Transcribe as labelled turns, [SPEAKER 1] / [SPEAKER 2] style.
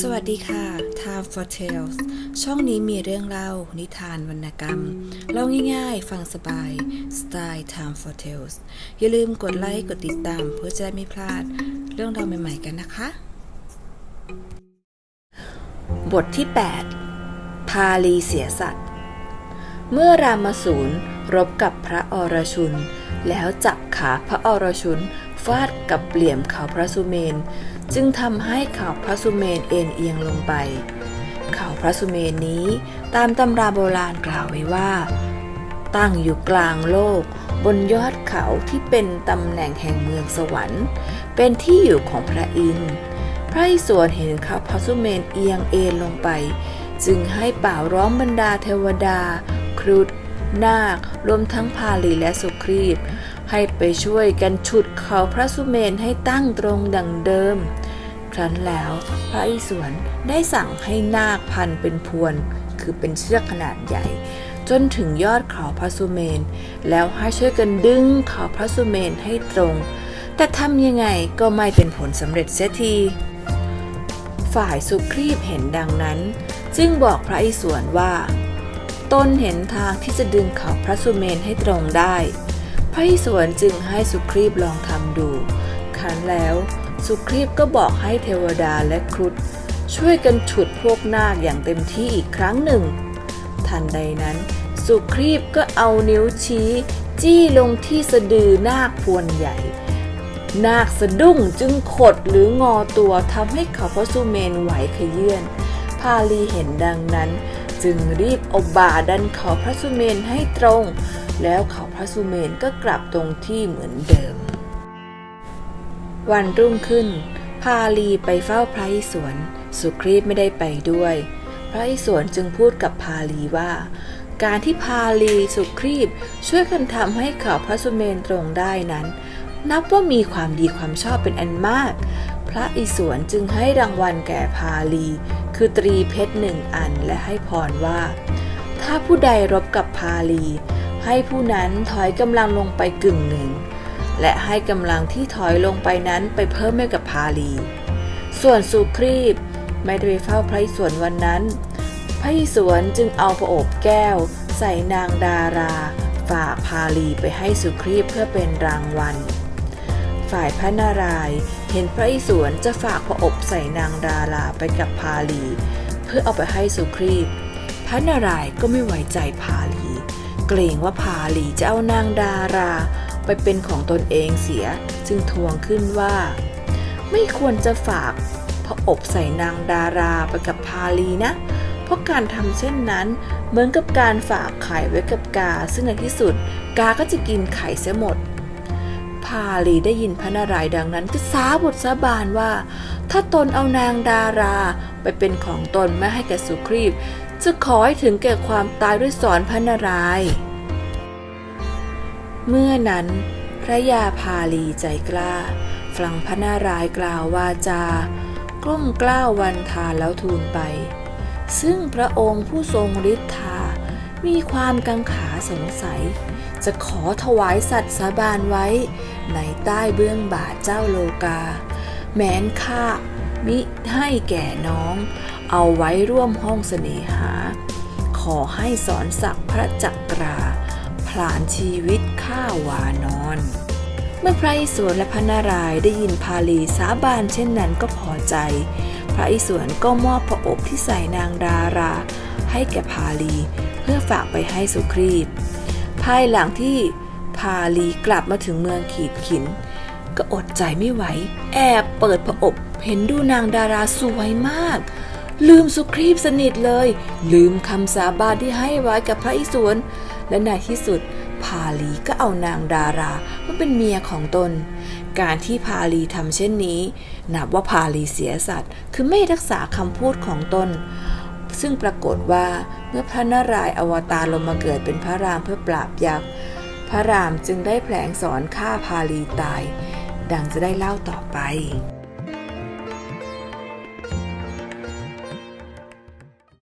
[SPEAKER 1] สวัสดีค่ะ Time for Tales ช่องนี้มีเรื่องเล่า นิทานวรรณกรรม เล่าง่ายๆ ฟังสบายสไตล์ Time for Tales อย่าลืมกดไลค์ กดติดตามเพื่อจะได้ไม่พลาด เรื่องราวใหม่ๆกันนะคะ บทที่ 8 พาลีเสียสัตว์ เมื่อรามาสูรรบกับพระอรชุน แล้วจับขาพระอรชุน ฟาดกับเหลี่ยมเขาพระสุเมน จึงทำให้เขาพระสุเมนเอ็นเอียงลงไป เขาพระสุเมนนี้ตามตำราโบราณกล่าวไว้ว่า ตั้งอยู่กลางโลกบนยอดเขาที่เป็นตำแหน่งแห่งเมืองสวรรค์ เป็นที่อยู่ของพระอินทร์พระอิศวรเห็นเขาพระสุเมนเอียงเอ็นลงไป จึงให้เป่าร้องบรรดาเทวดา ครุฑ นาครวมทั้งพาลีและสุครีบให้ไปช่วยกันฉุดเขาพระสุเมนให้ตั้งตรงดังเดิม ครั้นแล้วพระอิศวรได้สั่งให้นาคพันเป็นพวน คือเป็นเชือกขนาดใหญ่ จนถึงยอดเขาพระสุเมน แล้วให้ช่วยกันดึงเขาพระสุเมนให้ตรง แต่ทำยังไงก็ไม่เป็นผลสำเร็จเสียที ฝ่ายสุครีบเห็นดังนั้น จึงบอกพระอิศวรว่า ตนเห็นทางที่จะดึงเขาพระสุเมนให้ตรงได้ พระอิศวรจึงให้สุครีบลองทำดู ครั้นแล้วสุครีบก็บอกให้เทวดาและครุฑช่วยกันฉุดพวกนาคอย่างเต็มที่อีกครั้งหนึ่ง ทันใดนั้น สุครีบก็เอานิ้วชี้ จี้ลงที่สะดือนาคพวนใหญ่ นาคสะดุ้งจึงขดหรืองอตัวทำให้เขาพระสุเมนไหวขยื่นพาลีเห็นดังนั้น จึงรีบเอาบ่าดันเขาพระสุเมนให้ตรง แล้วเขาพระสุเมนก็กลับตรงที่เหมือนเดิม วันรุ่งขึ้น พาลีไปเฝ้าพระอิศวรสุครีบไม่ได้ไปด้วย พระอิศวรจึงพูดกับพาลีว่า การที่พาลีสุครีบช่วยกันทำให้เขาพระสุเมนตรงได้นั้น นับว่ามีความดีความชอบเป็นอันมาก พระอิศวรจึงให้รางวัลแก่พาลี คือตรีเพชรหนึ่งอันและให้พรว่า ถ้าผู้ใดรบกับพาลี ให้ผู้นั้นถอยกำลังลงไปกึ่งหนึ่ง และให้กำลังที่ถอยลงไปนั้นไปเพิ่มให้กับพาลี ส่วนสุครีบไม่ได้ไปเฝ้าพระอิศวรวันนั้น พระอิศวรจึงเอาประอบแก้ว ใส่นางดารา ฝากพาลีไปให้สุครีบเพื่อเป็นรางวัล ฝ่ายพระนารายณ์เห็นพระอิศวรจะฝากพระอบใส่นางดาราไปกับพาลี เพื่อเอาไปให้สุครีบพระนารายณ์ก็ไม่ไว้ใจพาลี เกรงว่าพาลีจะเอานางดาราไปเป็นของตนเองเสียจึงทวงขึ้นว่า ไม่ควรจะฝากพระอบใส่นางดาราไปกับพาลีนะ เพราะการทำเช่นนั้น เหมือนกับการฝากไข่ไว้กับกา ซึ่งในที่สุด กาก็จะกินไข่เสียหมด พาลีได้ยินพระนารายณ์ดังนั้นก็สาบทสาบานว่า ถ้าตนเอานางดาราไปเป็นของตนไม่ให้แก่สุครีบจะขอให้ถึงแก่ความตายด้วยสอนพระนารายณ์เมื่อนั้นพระยาพาลีใจกล้าฟังพระนารายณ์กล่าววาจากล้มกล้าววันทานแล้วทูลไป ซึ่งพระองค์ผู้ทรงฤทธา มีความกังขาสงสัย จะขอถวายสัตว์สาบานไว้ ในใต้เบื้องบาทเจ้าโลกา แม้นข้ามิให้แก่น้อง เอาไว้ร่วมห้องเสน่หา ขอให้สอนศักพระจักราผลานชีวิตข้าวานอน เมื่อพระอิศวรและพระนารายได้ยินพาลีสาบานเช่นนั้นก็พอใจ พระอิศวรก็มอบพระอบที่ใส่นางดารา ให้แก่พาลี พื่อฝากไปให้สุครีบภายหลังที่พาลีกลับมาถึงเมืองขีดขิน ก็อดใจไม่ไหว แอบเปิดพระอบเห็นดูนางดาราสวยมาก ลืมสุครีบสนิทเลย ลืมคำสาบานที่ให้ไว้กับพระอิศวรและในที่สุดพาลีก็เอานางดารามาเป็นเมียของตน การที่พาลีทำเช่นนี้ นับว่าพาลีเสียสัตว์ คือไม่รักษาคำพูดของตน ซึ่งปรากฏว่า มื่อพระนารายณ์อวตารลงมาเกิดเป็นพระรามเพื่อปราบยักษ์พระรามจึงได้แผลงสอนฆ่าพาลีตาย ดังจะได้เล่าต่อไป